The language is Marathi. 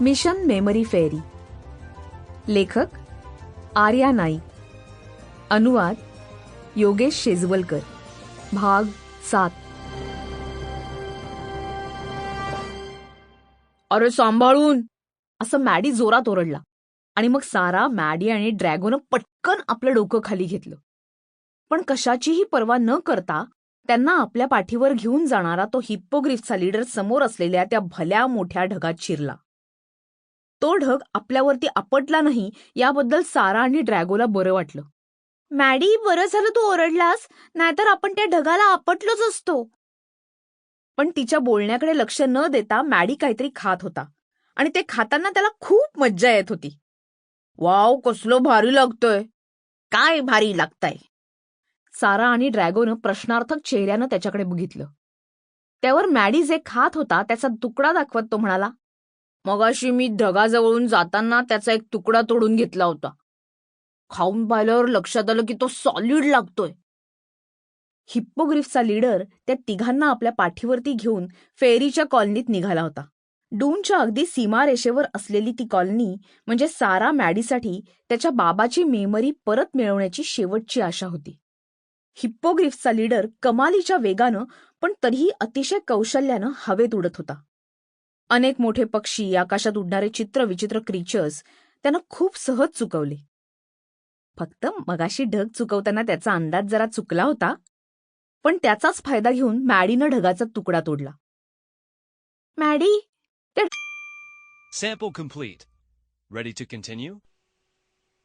मिशन मेमरी फेरी. लेखक आर्या नाईक. अनुवाद योगेश शेजवलकर. भाग सात. अरे सांभाळून. असं मॅडी जोरात ओरडला. आणि मग सारा मॅडी आणि ड्रॅगोनं पटकन आपलं डोकं खाली घेतलं. पण कशाचीही पर्वा न करता त्यांना आपल्या पाठीवर घेऊन जाणारा तो हिप्पोग्रिफचा लीडर समोर असलेल्या त्या भल्या मोठ्या ढगात शिरला. तो ढग आपल्यावरती आपटला नाही याबद्दल सारा आणि ड्रॅगोला बरं वाटलं. मॅडी बरं झालं तू ओरडलास. नाहीतर आपण त्या ढगाला आपटलोच असतो. पण तिच्या बोलण्याकडे लक्ष न देता मॅडी काहीतरी खात होता. आणि ते खाताना त्याला खूप मज्जा येत होती. वाव कसलो भारी लागतोय. काय भारी लागतंय. सारा आणि ड्रॅगोनं प्रश्नार्थक चेहऱ्यानं त्याच्याकडे बघितलं. त्यावर मॅडी जे खात होता त्याचा तुकडा दाखवत तो म्हणाला मगाशी मी ढगाजवळून जाताना त्याचा एक तुकडा तोडून घेतला होता. खाऊन पाहिल्यावर लक्षात आलं की तो सॉलिड लागतोय. हिप्पोग्रिफचा लीडर त्या तिघांना आपल्या पाठीवरती घेऊन फेरीच्या कॉलनीत निघाला होता. डूनच्या अगदी सीमारेषेवर असलेली ती कॉलनी म्हणजे सारा मॅडीसाठी त्याच्या बाबाची मेमरी परत मिळवण्याची शेवटची आशा होती. हिप्पोग्रिफचा लीडर कमालीच्या वेगानं पण तरीही अतिशय कौशल्यानं हवेत उडत होता. अनेक मोठे पक्षी आकाशात उडणारे चित्र विचित्र क्रीचर्स त्यानं खूप सहज चुकवले फक्त मगाशी ढग चुकवताना त्याचा अंदाज जरा चुकला होता पण त्याचाच फायदा घेऊन मॅडीनं ढगाचा तुकडा तोडला Maddy Sample complete. Ready to continue?